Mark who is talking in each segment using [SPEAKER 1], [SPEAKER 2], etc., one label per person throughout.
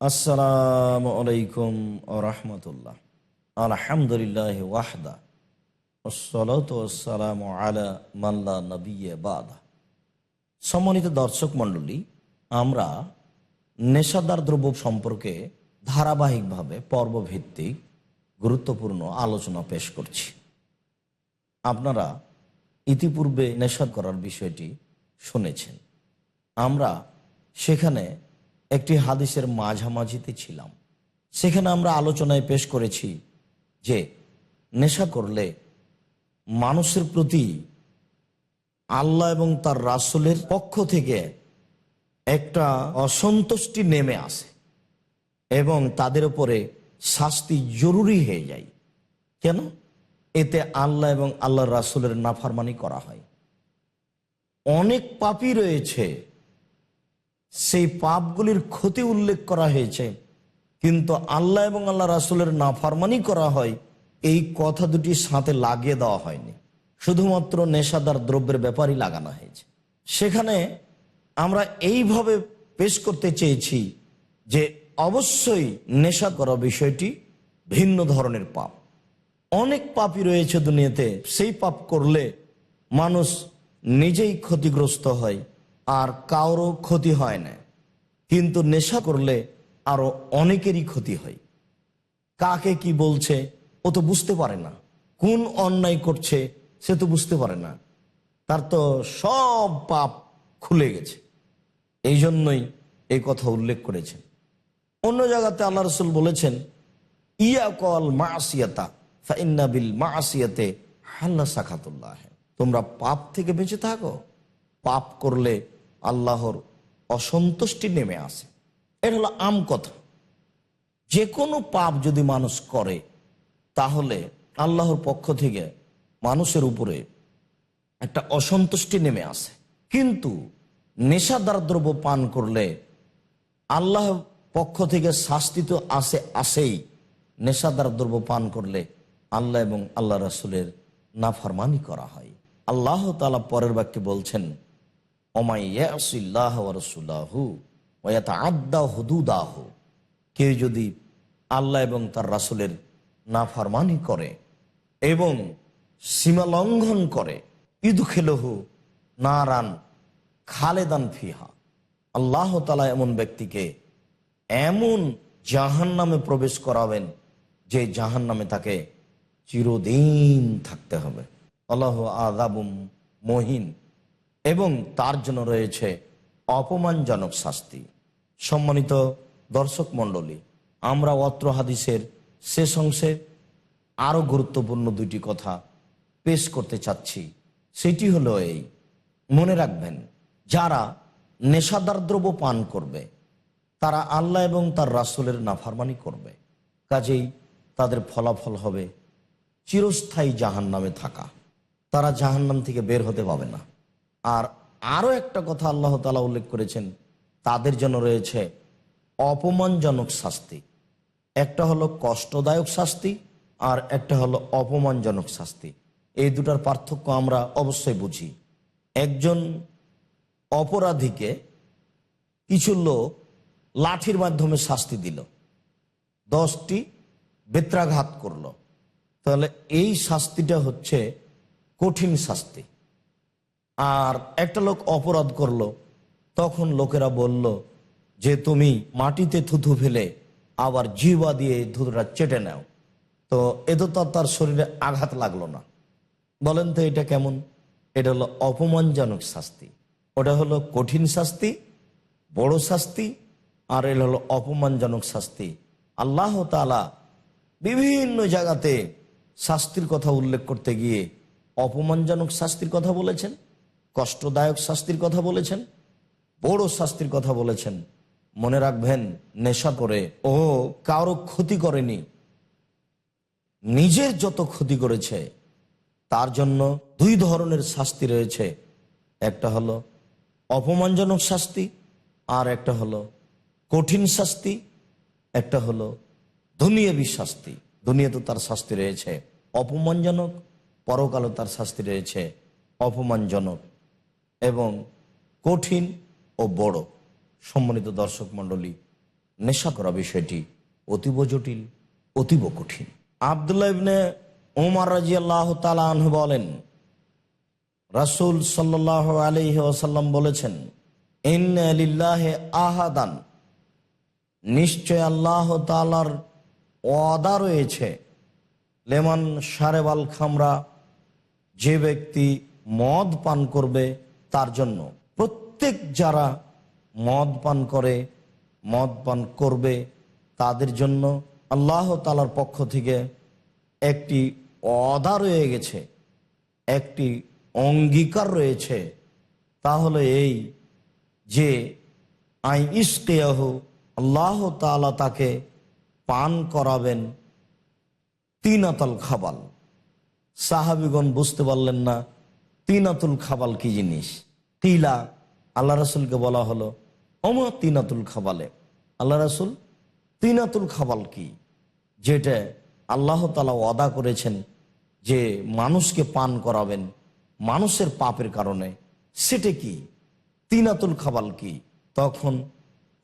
[SPEAKER 1] আসসালামু আলাইকুম রহমতুল্লাহ। আলহামদুলিল্লাহ ওয়াহদা। সালাম আলা মাল্লা নবী বাদা। সম্মানিত দর্শক মণ্ডলী, আমরা নেশাদার দ্রব্য সম্পর্কে ধারাবাহিকভাবে পর্বভিত্তিক গুরুত্বপূর্ণ আলোচনা পেশ করছি। আপনারা ইতিপূর্বে নেশা করার বিষয়টি শুনেছেন। আমরা সেখানে একটি হাদিসের মাঝামাঝিতে ছিলাম। সেখানে আমরা আলোচনায় পেশ করেছি যে নেশা করলে মানুষের প্রতি আল্লাহ এবং তার রাসুলের পক্ষ থেকে একটা অসন্তুষ্টি নেমে আসে এবং তাদের উপরে শাস্তি জরুরি হয়ে যায়। কেন? এতে আল্লাহ এবং আল্লাহ রাসুলের নাফারমানি করা হয়। অনেক পাপই রয়েছে সেই পাপগুলির ক্ষতি উল্লেখ করা হয়েছে। কিন্তু আল্লাহ এবং আল্লাহ রাসুলের নাফারমানি করা হয়, এই কথা দুটি সাথে লাগিয়ে দেওয়া হয়নি। শুধুমাত্র নেশাদার দ্রব্যের ব্যাপারই লাগানো হয়েছে। সেখানে আমরা এইভাবে পেশ করতে চেয়েছি যে অবশ্যই নেশা করা বিষয়টি ভিন্ন ধরনের পাপ। অনেক পাপই রয়েছে দুনিয়াতে, সেই পাপ করলে মানুষ নিজেই ক্ষতিগ্রস্ত হয়। আর কারও ক্ষতি হয় না। কিন্তু নেশা করলে আরও অনেকেরই ক্ষতি হয়। কাকে কি বলছে, ও তো বুঝতে পারে না। কোন অন্যায় করছে, সে তো বুঝতে পারে না। তার তো সব পাপ খুলে গেছে। এই জন্যই এই কথা উল্লেখ করেছেন অন্য জায়গাতে আল্লাহ রসুল বলেছেন, ইয়া কল মাসিয়াতা ফাইন্নাবিল মাসিয়াতে হাল্লা সাখাতুল্লাহ তোমরা পাপ থেকে বেঁচে থাকো। পাপ করলে আল্লাহর অসন্তুষ্টি নেমে আসে। এটা হলো আম কথা। যে কোনো পাপ যদি মানুষ করে, তাহলে আল্লাহর পক্ষ থেকে মানুষের উপরে একটা অসন্তুষ্টি নেমে আসে। কিন্তু নেশাদার দ্রব্য পান করলে আল্লাহ পক্ষ থেকে শাস্তি তো আসে, আসেই। নেশাদার দ্রব্য পান করলে আল্লাহ এবং আল্লাহ রাসুলের নাফরমানি করা হয়। আল্লাহ তালা পরের বাক্যে বলছেন হুদুদাহ। কেউ যদি আল্লাহ এবং তার রাসুলের নাফারমানি করে এবং সীমা লঙ্ঘন করে ইদু খেলহু নারান খালেদান ফিহা। আল্লাহ তালা এমন ব্যক্তিকে এমন জাহান নামে প্রবেশ করাবেন যে জাহান নামে তাকে চিরদিন থাকতে হবে। আল্লাহ আদাবুম মহিন। এবং তার জন্য রয়েছে অপমানজনক শাস্তি। সম্মানিত দর্শক মণ্ডলী, আমরা অত্র হাদিসের শেষ অংশে আরও গুরুত্বপূর্ণ দুটি কথা পেশ করতে চাচ্ছি। সেটি হলো এই, মনে রাখবেন, যারা নেশাদার দ্রব্য পান করবে, তারা আল্লাহ এবং তার রাসুলের নাফারমানি করবে, কাজেই তাদের ফলাফল হবে চিরস্থায়ী জাহান নামে থাকা। তারা জাহান্নাম থেকে বের হতে পাবে না। আর আরও একটা কথা আল্লাহ তালা উল্লেখ করেছেন, তাদের জন্য রয়েছে অপমানজনক শাস্তি। একটা হলো কষ্টদায়ক শাস্তি আর একটা হলো অপমানজনক শাস্তি। এই দুটার পার্থক্য আমরা অবশ্যই বুঝি। একজন অপরাধীকে কিছু লোক লাঠির মাধ্যমে শাস্তি দিল, দশটি বেত্রাঘাত করল। তাহলে এই শাস্তিটা হচ্ছে কঠিন শাস্তি। আর একটা লোক অপরাধ করল। তখন লোকেরা বলল, যে তুমি মাটিতে থুথু ফেলে আবার জিবা দিয়ে থুতুটা চেটে নাও। তো এ তো তার শরীরে আঘাত লাগল না। বলেন তো এটা কেমন? এটা হলো অপমানজনক শাস্তি। ওটা হলো কঠিন শাস্তি, বড় শাস্তি, আর এটা হলো অপমানজনক শাস্তি। আল্লাহ তালা বিভিন্ন জায়গাতে শাস্তির কথা উল্লেখ করতে গিয়ে অপমানজনক শাস্তির কথা বলেছেন। কষ্টদায়ক শাস্তির কথা বলেছেন, বড় শাস্তির কথা বলেছেন। মনে রাখবেন, নেশা করে, ও কারও ক্ষতি করেনি। নিজের যত ক্ষতি করেছে, তার জন্য দুই ধরনের শাস্তি রয়েছে। একটা হলো অপমানজনক শাস্তি, আর একটা হলো কঠিন শাস্তি, একটা হলো দুনিয়াবি শাস্তি। দুনিয়াতে তার শাস্তি রয়েছে। অপমানজনক, পরকালও তার শাস্তি রয়েছে। অপমানজনক। এবং কঠিন ও বড় সম্মানিত দর্শক মণ্ডলী, নেশা করা বিষয়টি অতীব জটিল, অতীব কঠিন। আবদুল্লাহ ইবনে ওমর রাজি আল্লাহ তালাহ বলেন, রাসুল সাল্লাহ আলহি ওসাল্লাম বলেছেন আহাদান। নিশ্চয় আল্লাহ তালার ওয়াদা রয়েছে, লেমন সারেবাল খামরা যে ব্যক্তি মদ পান করবে তার জন্য। প্রত্যেক যারা মদ পান করে, মদ পান করবে, তাদের জন্য আল্লাহ তালার পক্ষ থেকে একটি অদা রয়ে গেছে, একটি অঙ্গীকার রয়েছে। তাহলে এই যে আই ইস্কেয়াহ, আল্লাহ তালা তাকে পান করাবেন তিন তিনাতল খাবাল। সাহাবিগণ বুঝতে পারলেন না তিনাতুল খাবাল কি জিনিস? তিলা, আল্লাহ রসুলকে বলা হলো অম তিনাতুল খাবালে। আল্লাহ রসুল, তিনাতুল খাবাল কি? যেটা আল্লাহ তালা ওয়াদা করেছেন যে মানুষকে পান করাবেন মানুষের পাপের কারণে। সেটা কি? তিনাতুল খাবাল কি? তখন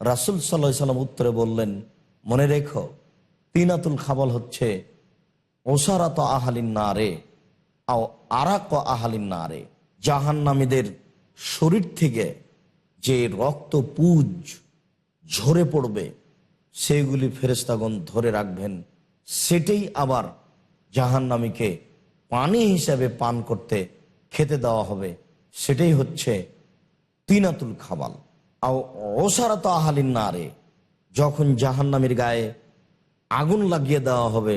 [SPEAKER 1] রাসুল সাল্লাহ সাল্লাম উত্তরে বললেন, মনে রেখো, তিনাতুল খাবাল হচ্ছে ওসারাত আহালিন না রে আও আরাক আহালিন না রে জাহান্নামীদের শরীর থেকে যে রক্ত পুজ ঝরে পড়বে সেগুলি ফেরেস্তাগণ ধরে রাখবেন। সেটাই আবার জাহান্নামীকে পানি হিসাবে পান করতে খেতে দেওয়া হবে। সেটাই হচ্ছে তিনাতুল খাবাল আও ওসারাত আহালিন না রে যখন জাহান্নামীর গায়ে আগুন লাগিয়ে দেওয়া হবে,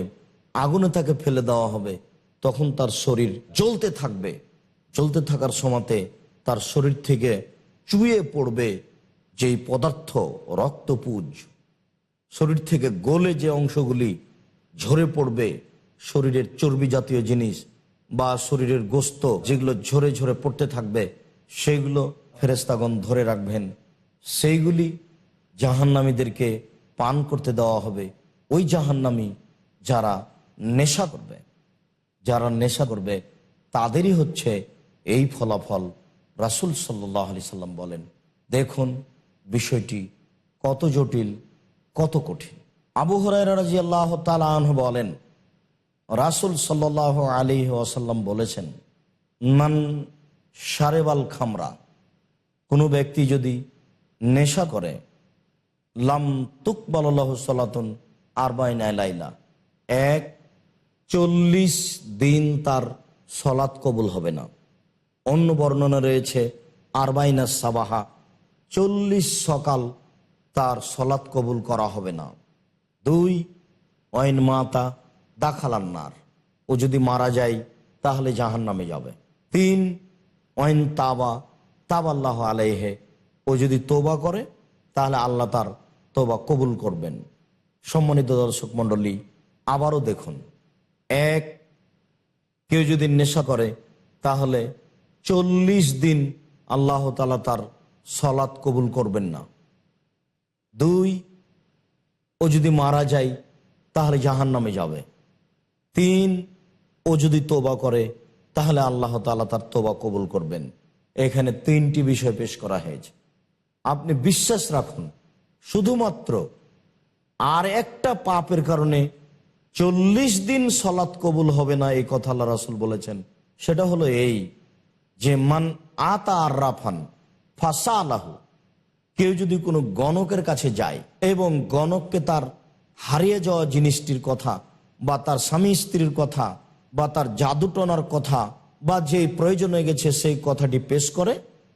[SPEAKER 1] আগুনে তাকে ফেলে দেওয়া হবে তখন তার শরীর জ্বলতে থাকবে। জ্বলতে থাকার সময়তে তার শরীর থেকে চুয়ে পড়বে যেই পদার্থ রক্তপুজ। শরীর থেকে গলে যে অংশগুলি ঝরে পড়বে, শরীরের চর্বি জাতীয় জিনিস বা শরীরের গোস্ত যেগুলো ঝরে ঝরে পড়তে থাকবে সেইগুলো ফেরেস্তাগণ ধরে রাখবেন। সেইগুলি জাহান্নামীদেরকে পান করতে দেওয়া হবে। ওই জাহান্নামী যারা নেশা করবে। যারা নেশা করবে, তাদেরই হচ্ছে এই ফলাফল রাসুল সাল্লাহ আলি সাল্লাম বলেন। দেখুন বিষয়টি কত জটিল, কত কঠিন। আবু হরাই আল্লাহ তালাহ বলেন, রাসুল সাল্লাহ আলী ওয়াসাল্লাম বলেছেন, মান সারেবাল খামরা, কোনো ব্যক্তি যদি নেশা করে, লাম তুকবাল্লাহ সাল্লাতুন আরবাইন লাইলা, এক চল্লিশ দিন তার সলাৎ কবুল হবে না। অন্য বর্ণনা রয়েছে, আরবাইনা সাবাহা, চল্লিশ সকাল তার সলাৎ কবুল করা হবে না। দুই অইন মাতা দাখালান্নার ও যদি মারা যায় তাহলে জাহান নামে যাবে। তিন অইন তাবা, তাবাল্লাহ আলাইহে, ও যদি তোবা করে তাহলে আল্লাহ তার তোবা কবুল করবেন। সম্মানিত দর্শক মণ্ডলী, আবারও দেখুন এক কেউ যদি নেশা করে, তাহলে চল্লিশ দিন আল্লাহ তালা তার সলাৎ কবুল করবেন না। দুই, ও যদি মারা যায়, তাহলে জাহান নামে যাবে। তিন, ও যদি তোবা করে, তাহলে আল্লাহ তালা তার তোবা কবুল করবেন। এখানে তিনটি বিষয় পেশ করা হয়েছে। আপনি বিশ্বাস রাখুন, শুধুমাত্র আর একটা পাপের কারণে চল্লিশ দিন সলাৎ কবুল হবে না, এই কথা আল্লাহ রাসুল বলেছেন। সেটা হলো এই যে, মান আতা আর রাফান ফাঁসা আল্লাহ কেউ যদি কোনো গণকের কাছে যায় এবং গণককে তার হারিয়ে যাওয়া জিনিসটির কথা বা তার স্বামী স্ত্রীর কথা বা তার জাদুটনার কথা বা যে প্রয়োজন হয়ে গেছে সেই কথাটি পেশ করে,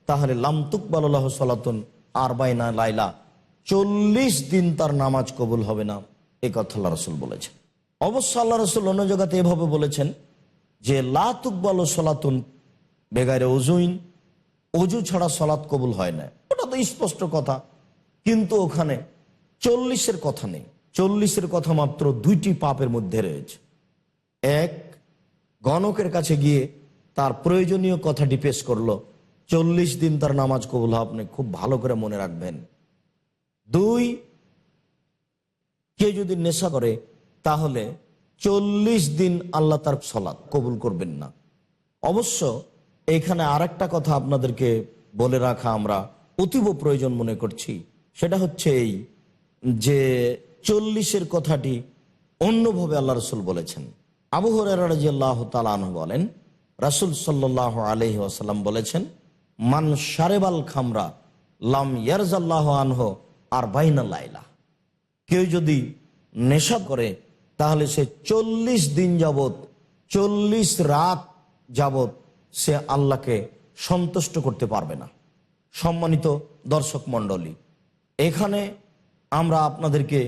[SPEAKER 1] তাহলে লামতুক বাল্লাহ সালাতুন আর বাইনা লাইলা। চল্লিশ দিন তার নামাজ কবুল হবে না, এ কথা আল্লাহ রসুল বলেছেন। অবশ্য আল্লাহ রসুল অন্য জগতে এভাবে বলেছেন যে লাতুক বল সলাতুন বেগারে অজুইন অজু ছাড়া সলাৎ কবুল হয় না। ওটা তো স্পষ্ট কথা। কিন্তু ওখানে চল্লিশের কথা নেই। চল্লিশের কথা মাত্র দুইটি পাপের মধ্যে রয়েছে। এক, গণকের কাছে গিয়ে তার প্রয়োজনীয় কথাটি পেশ করল। চল্লিশ দিন তার নামাজ কবুল আপনি খুব ভালো করে মনে রাখবেন। দুই, কেউ যদি নেশা করে তাহলে চল্লিশ দিন আল্লাহ তার সলাৎ কবুল করবেন না। অবশ্য এখানে আরেকটা কথা আপনাদেরকে বলে রাখা আমরা অতীব প্রয়োজন মনে করছি। সেটা হচ্ছে এই যে চল্লিশের কথাটি অন্যভাবে আল্লাহ রসুল বলেছেন। আবু তালাহ বলেন, রাসুল সাল্লাহ আলহি আসাল্লাম বলেছেন, মান সারেবাল খামরা লাম ইয়ারজাল্লাহ আনহ আর বাইনা লাইলা। কেউ যদি নেশা করে তাহলে সে চল্লিশ দিন যাবত চল্লিশ রাত যাবত সে আল্লাহকে সন্তুষ্ট করতে পারবে না। সম্মানিত দর্শক মণ্ডলী, এখানে আমরা আপনাদেরকে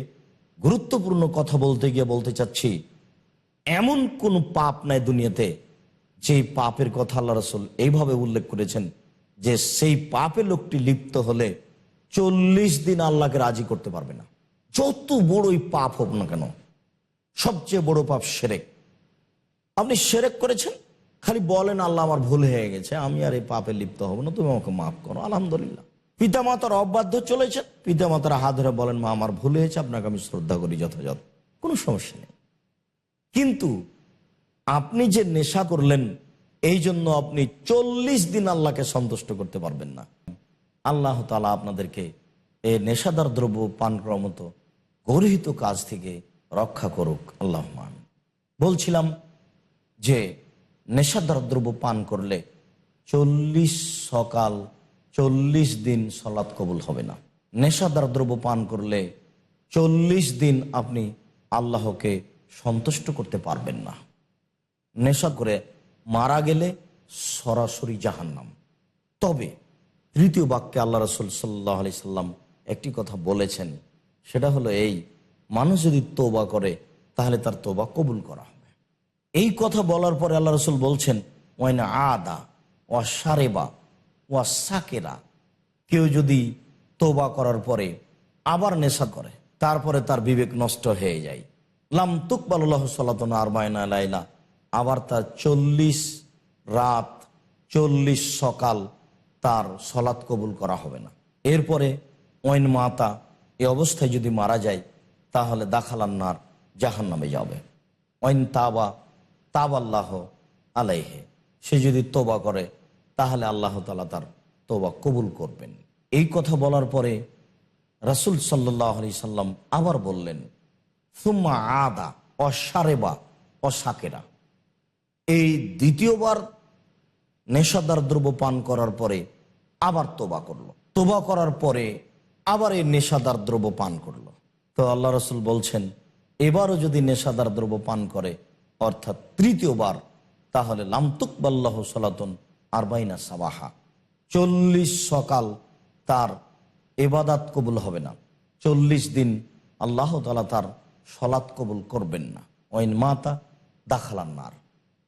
[SPEAKER 1] গুরুত্বপূর্ণ কথা বলতে গিয়ে বলতে চাচ্ছি, এমন কোন পাপ নাই দুনিয়াতে যে পাপের কথা আল্লাহ রসুল এইভাবে উল্লেখ করেছেন যে সেই পাপে লোকটি লিপ্ত হলে চল্লিশ দিন আল্লাহকে রাজি করতে পারবে না। যত বড়ই পাপ হোক না কেন সবচেয়ে বড় পাপ সেরেক। আপনি সেরেক করেছেন? খালি বলেন, আল্লাহ আমার ভুল হয়ে গেছে, আমি আর এই পাপে লিপ্ত হব না, তুমি আমাকে মাফ করো। আলহামদুলিল্লাহ। পিতামাতার অবাধ্য চলেছেন। পিতামাতার হাত ধরে বলেন, মা, আমার ভুল হয়েছে, আপনাকে আমি শ্রদ্ধা করি যথাযথ, কোনো সমস্যা নেই। কিন্তু আপনি যে নেশা করলেন, এই জন্য আপনি চল্লিশ দিন আল্লাহকে সন্তুষ্ট করতে পারবেন না। আল্লাহ তালা আপনাদেরকে এই নেশাদার দ্রব্য পান করার মতো গর্হিত কাজ থেকে রক্ষা করুক, আল্লাহ বলছিলাম যে নেশাদার দ্রব্য পান করলে চল্লিশ সকাল, চল্লিশ দিন সলাৎ কবুল হবে না। নেশাদার দ্রব্য পান করলে চল্লিশ দিন আপনি আল্লাহকে সন্তুষ্ট করতে পারবেন না। নেশা করে মারা গেলে সরাসরি জাহান্নাম। তবে তৃতীয় বাক্যে আল্লাহ রসুল সাল্লাহ আলি সাল্লাম একটি কথা বলেছেন, সেটা হলো এই মানুষ যদি তোবা করে, তাহলে তার তোবা কবুল করা হবে। এই কথা বলার পরে আল্লাহ রসুল বলছেন, ওয়াইনা আদা, ওয়া সারেবা ওয়া সাকেরা। কেউ যদি তোবা করার পরে আবার নেশা করে, তারপরে তার বিবেক নষ্ট হয়ে যায়। লাম তুকবাল্লাহ সাল্লাতন আর মায়না লাইলা। আবার তার চল্লিশ রাত, চল্লিশ সকাল তার সলাৎ কবুল করা হবে না। এরপরে ওয়াইন মাতা, এ অবস্থায় যদি মারা যায় তাহলে দাখালান্নার জাহান নামে যাবে। ওয়াইন তাবা তাবাল্লাহ আলাইহে। সে যদি তোবা করে, তাহলে আল্লাহ তালা তার তোবা কবুল করবেন। এই কথা বলার পরে রাসুল সাল্লাহ আলি সাল্লাম আবার বললেন, সুম্মা আদা, অসারেবা, অসাকেরা। এই দ্বিতীয়বার নেশাদার দ্রব্য পান করার পরে আবার তোবা করল। তোবা করার পরে আবার এই নেশাদার দ্রব্য পান করল। তো আল্লাহ রসুল বলছেন, এবারও যদি নেশাদার দ্রব্য পান করে, অর্থাৎ তৃতীয়বার, তাহলে লামতুকবাল্লাহ সলাতন আরবাইনা সাবাহা। চল্লিশ সকাল তার এবাদাত কবুল হবে না। চল্লিশ দিন আল্লাহ তালা তার সলাৎ কবুল করবেন না। ওইন মাতা দাখালান্নার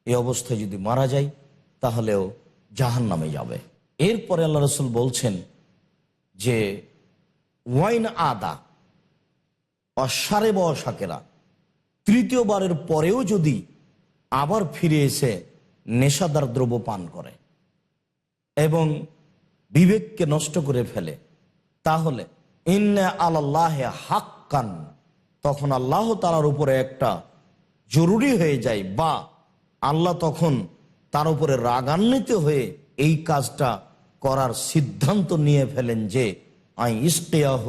[SPEAKER 1] এ অবস্থায় যদি মারা যায়, তাহলেও জাহান নামে যাবে। এরপরে আল্লাহ রসুল বলছেন যে, ওয়াইন আদা অসারে বা অসাকেরা তৃতীয়বারের পরেও যদি আবার ফিরে এসে নেশাদার দ্রব্য পান করে এবং বিবেককে নষ্ট করে ফেলে, তাহলে ইন্নে আল্লাহে হাক্কান, তখন আল্লাহ তালার উপরে একটা জরুরি হয়ে যায় বা আল্লাহ তখন তার উপরে রাগান্বিত হয়ে এই কাজটা করার সিদ্ধান্ত নিয়ে ফেলেন যে আই ইস্তেয়াহ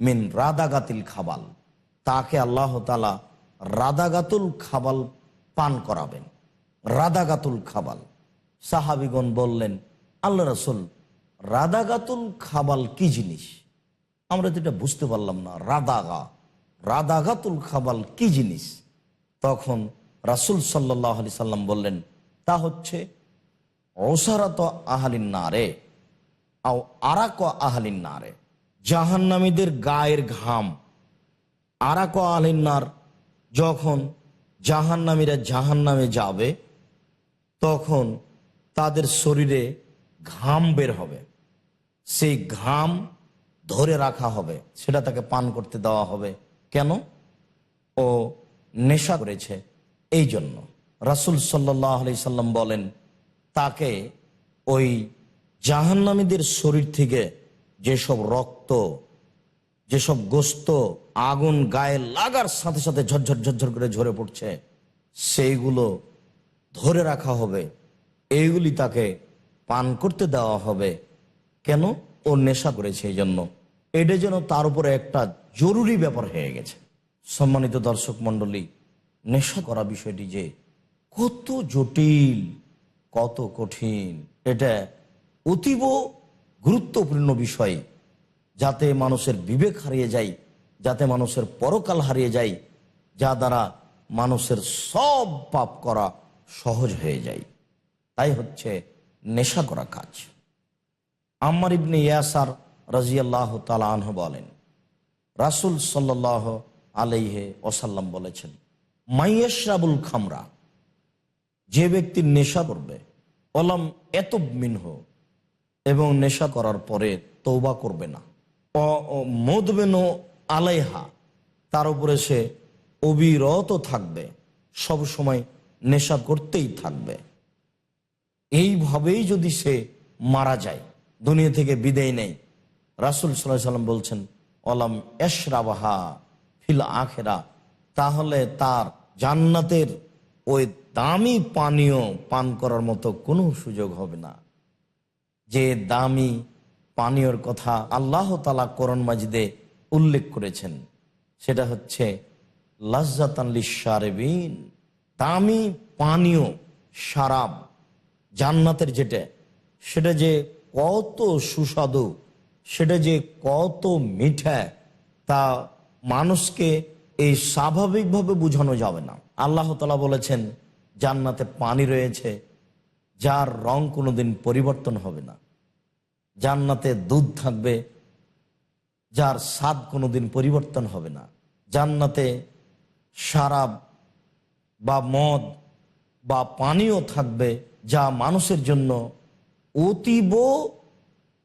[SPEAKER 1] মিন রাদাগাতিল খাবাল। তাকে আল্লাহ তালা রাদাগাতুল খাবাল পান করাবেন। রাদাগাতুল খাবাল। সাহাবিগণ বললেন, আল্লাহ রসুল, রাদাগাতুল খাবাল কি জিনিস? আমরা এটা বুঝতে পারলাম না, রাদাগা। রাদাগাতুল খাবাল কি জিনিস? তখন রাসুল সাল্লাহ আলি সাল্লাম বললেন, তা হচ্ছে অসারাত আহালিন নারে আও আরাক আহালিন নারে। জাহান্নামীদের গায়ের ঘাম আরাক আলিনার যখন জাহান্নামীরা জাহান্নামে যাবে, তখন তাদের শরীরে ঘাম বের হবে। সেই ঘাম ধরে রাখা হবে। সেটা তাকে পান করতে দেওয়া হবে। কেন? ও নেশা করেছে। এই জন্য রাসুল সাল্লাহ আলি সাল্লাম বলেন, তাকে ওই জাহান্নামীদের শরীর থেকে যেসব রক্ত যেসব গোস্ত আগুন গায়ে লাগার সাথে সাথে ঝরঝর ঝরঝর করে ঝরে পড়ছে, সেইগুলো ধরে রাখা হবে। এইগুলি তাকে পান করতে দেওয়া হবে। কেন? ও নেশা করেছে এই জন্য। এটা যেন তার উপরে একটা জরুরি ব্যাপার হয়ে গেছে। সম্মানিত দর্শক মণ্ডলী, নেশা করা বিষয়টি যে কত জটিল, কত কঠিন, এটা অতীব গুরুত্বপূর্ণ বিষয়। যাতে মানুষের বিবেক হারিয়ে যায়, যাতে মানুষের পরকাল হারিয়ে যায়, যা দ্বারা মানুষের সব পাপ করা সহজ হয়ে যায়। তাই হচ্ছে নেশা করা কাজ। আম্মার ইবনে ইয়াসার রাজিয়াল্লাহ তালাহ বলেন, রাসুল সাল্লাহ আলাইহে ওসাল্লাম বলেছেন মাইয়াশরাবুল খামরা, যে ব্যক্তি নেশা করবে অলাম এত মিনহ, এবং নেশা করার পরে তৌবা করবে না। মদবেন আলাইহা, তার উপরে সে অবিরত থাকবে, সব সময় নেশা করতেই থাকবে। এইভাবেই যদি সে মারা যায়, দুনিয়া থেকে বিদায় নেই রাসুল সাল্লাহ সাল্লাম বলছেন, অলাম এশরাবাহা ফিল আখেরা তাহলে তার জান্নাতের ওই দামি পানীয় পান করার মতো কোনো সুযোগ হবে না। যে দামি পানীয়র কথা আল্লাহ তালা করণ মাজিদে উল্লেখ করেছেন। সেটা হচ্ছে লাজ্জাতানলিশারেবিন দামি পানীয় সারাব জান্নাতের যেটা, সেটা যে কত সুস্বাদু, সেটা যে কত মিঠা, তা মানুষকে এই স্বাভাবিকভাবে বোঝানো যাবে না। আল্লাহ তালা বলেছেন, জান্নাতে পানি রয়েছে, যার রং কোনোদিন পরিবর্তন হবে না। জান্নাতে দুধ থাকবে, যার স্বাদ কোনোদিন পরিবর্তন হবে না। জান্নাতে সারাব বা মদ বা পানীয় থাকবে, যা মানুষের জন্য অতীব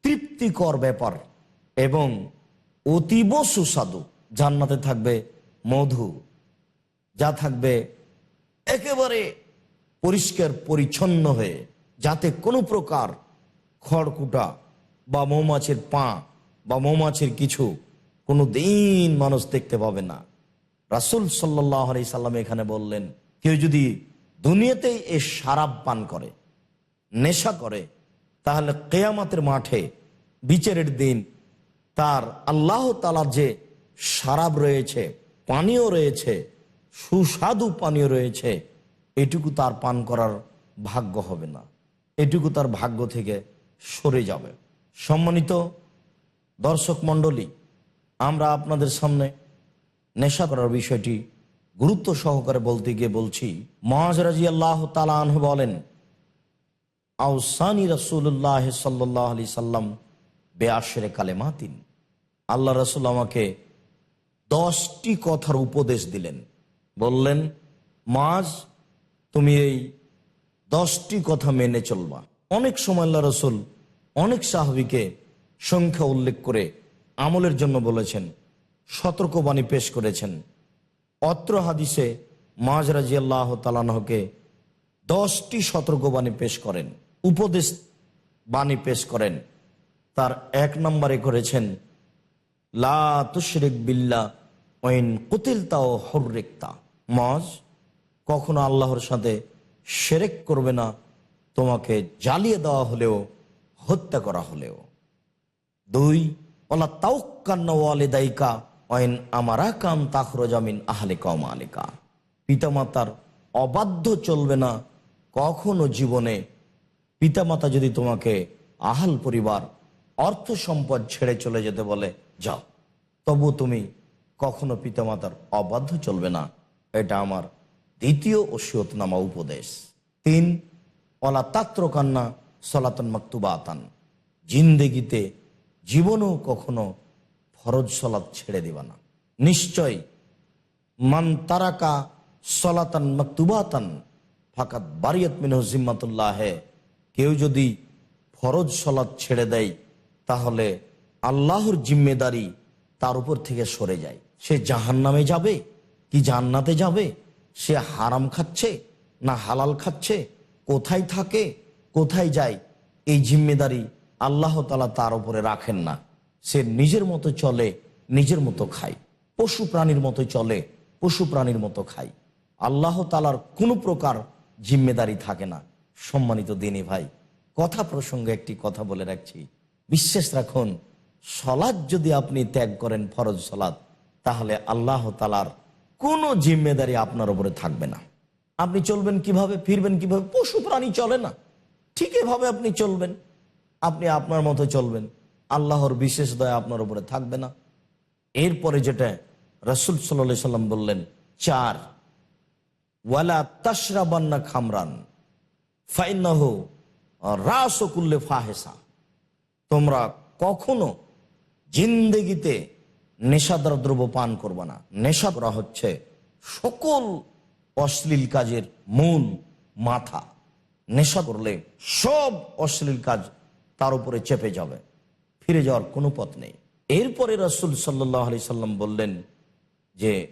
[SPEAKER 1] তৃপ্তিকর ব্যাপার এবং অতীব সুস্বাদু। জান্নাতে থাকবে মধু, যা থাকবে একেবারে পরিষ্কার, পরিচ্ছন্ন হয়ে, যাতে কোনো প্রকার খড়কুটা বা মৌমাছির পা বা মৌমাছির কিছু কোনো দিন মানুষ দেখতে পাবে না। রাসুল সাল্লাহ আলি সাল্লাম এখানে বললেন, কেউ যদি দুনিয়াতেই এ সারাপ পান করে, নেশা করে, তাহলে কেয়ামাতের মাঠে, বিচারের দিন তার আল্লাহ তালার যে সারাব রয়েছে, পানীয় রয়েছে, সুস্বাদু পানীয় রয়েছে, এটুকু তার পান করার ভাগ্য হবে না। এটুকু তার ভাগ্য থেকে সরে যাবে। সম্মানিত দর্শক মণ্ডলী, আমরা আপনাদের সামনে নেশা করার বিষয়টি গুরুত্ব সহকারে বলতে গিয়ে বলছি। মহাজরাজি আল্লাহ তালাহ বলেন, আউসানি রসুল্লাহ সাল্লাহ আলি সাল্লাম বেআশরে কালেমাতিন। আল্লাহ রসুল আমাকে দশটি কথার উপদেশ দিলেন। বললেন মাজ তুমি এই দশটি কথা মেনে চলবা। অনেক সময় আল্লাহ রসুল অনেক সাহাবিকে সংখ্যা উল্লেখ করে আমলের জন্য বলেছেন, সতর্কবাণী পেশ করেছেন। অত্র হাদিসে মাজ রাজি আল্লাহ তালানহকে দশটি সতর্কবাণী পেশ করেন, উপদেশ বাণী পেশ করেন। তার এক নম্বরে করেছেন, লা তুশরিক বিল্লা ওইন কুতিলতা ও হর্রিকতা। মজ, কখনো আল্লাহর সাথে সেরেক করবে না, তোমাকে জ্বালিয়ে দেওয়া হলেও হত্যা করা হলেও। দুই, ওলা তাউকান্না ওয়ালিদাইকা ওয়াইন আমারা কাম তাখরজামিন আহলে কম আলিকা পিতামাতার অবাধ্য চলবে না কখনো জীবনে। পিতামাতা যদি তোমাকে আহাল পরিবার, অর্থ সম্পদ ছেড়ে চলে যেতে বলে, যাও। তবু তুমি কখনো পিতামাতার অবাধ্য চলবে না। এটা আমার দ্বিতীয় ওসিয়তনামা উপদেশ। তিন অলা তাত্র কান্না সলাতন মাকতুবাতান। জিন্দেগিতে জীবনেও কখনো ফরজ সলাত ছেড়ে দিবা না। নিশ্চয় মান তারাকা সলাতান মাকতুবাতান ফাকাত বারিয়ত মিনহ জিম্মাতুল্লাহ। কেউ যদি ফরজ সলাৎ ছেড়ে দেয়, তাহলে আল্লাহর জিম্মেদারি তার উপর থেকে সরে যায়। সে জাহান নামে যাবে কি জান্নাতে যাবে? সে হারাম খাচ্ছে না হালাল খাচ্ছে? কোথায় থাকে? কোথায় যায় এই জিম্মেদারি আল্লাহ তালা তার উপরে রাখেন না। সে নিজের মতো চলে, নিজের মতো খায়। পশু প্রাণীর মতো চলে, পশু প্রাণীর মতো খায়। আল্লাহ তালার কোনো প্রকার জিম্মেদারি থাকে না। সম্মানিত দিনী ভাই, কথা প্রসঙ্গে একটি কথা বলে রাখছি। বিশ্বাস রাখুন সলাদ যদি আপনি ত্যাগ করেন ফরজ সলাদ তাহলে আল্লাহ তালার কোনো জিম্মেদারি আপনার উপরে থাকবে না। আপনি চলবেন কীভাবে, ফিরবেন কীভাবে, পশু প্রাণী চলে না। ঠিক এভাবে আপনি চলবেন, আপনি আপনার মতো চলবেন। আল্লাহর বিশেষ দয়া আপনার উপরে থাকবে না। এরপরে যেটা রসুল সাল্লা সাল্লাম বললেন, চার, ওয়ালা তাসরাবান্না খামরান ফাইনাহ রাসকুল্লে ফাহেসা। তোমরা কখনো জিন্দেগিতে নেশাদার দ্রব্য পান করবে না। নেশা করা হচ্ছে সকল অশ্লীল কাজের মূল মাথা। নেশা করলে সব অশ্লীল কাজ তার উপরে চেপে যাবে। ফিরে যাওয়ার কোনো পথ নেই। এরপরে রসুল সাল্লাহ আলি সাল্লাম বললেন যে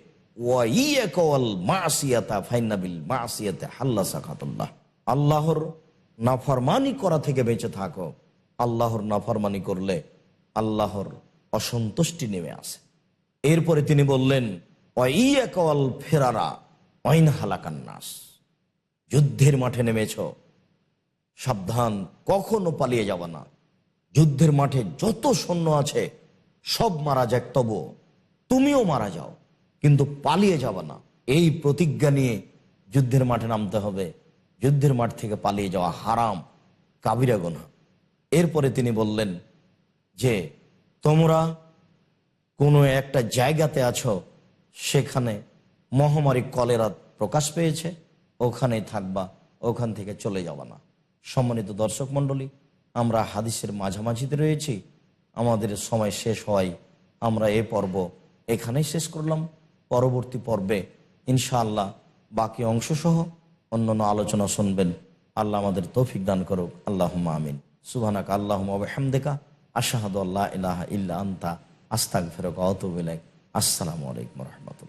[SPEAKER 1] আল্লাহর নাফরমানি করা থেকে বেঁচে থাকো। আল্লাহর নাফরমানি করলে আল্লাহর অসন্তুষ্টি নেমে আসে। এরপরে তিনি বললেন, ওয়াইয়াকওয়াল ফেরারা ওয়াইন হালাকান্নাস যুদ্ধের মাঠে নেমেছ। সাবধান, কখনো পালিয়ে যাব না। যুদ্ধের মাঠে যত সৈন্য আছে, সব মারা যাক তবু তুমিও মারা যাও, কিন্তু পালিয়ে যাবে না। এই প্রতিজ্ঞা নিয়ে যুদ্ধের মাঠে নামতে হবে। যুদ্ধের মাঠ থেকে পালিয়ে যাওয়া হারাম, কাবিরা গোনা। এরপরে তিনি বললেন যে, তোমরা কোনো একটা জায়গাতে আছো, সেখানে মহামারী কলেরা প্রকাশ পেয়েছে, ওখানেই থাকবা, ওখান থেকে চলে যাবা না। সম্মানিত দর্শক মণ্ডলী, আমরা হাদিসের মাঝামাঝিতে রয়েছি। আমাদের সময় শেষ হয় আমরা এ পর্ব এখানেই শেষ করলাম। পরবর্তী পর্বে ইনশাআল্লাহ বাকি অংশসহ অন্যান্য আলোচনা শুনবেন। আল্লাহ আমাদের তৌফিক দান করুক। আল্লাহ আমিন। সুবানাক আল্লাহ হামদেকা আশাহাদ আল্লাহ ইলাহা ইল্লা আন্তা। আস্তাক ফেরক অতবিলাক আসসালামু আলাইকুম রহমতুল্লাহ।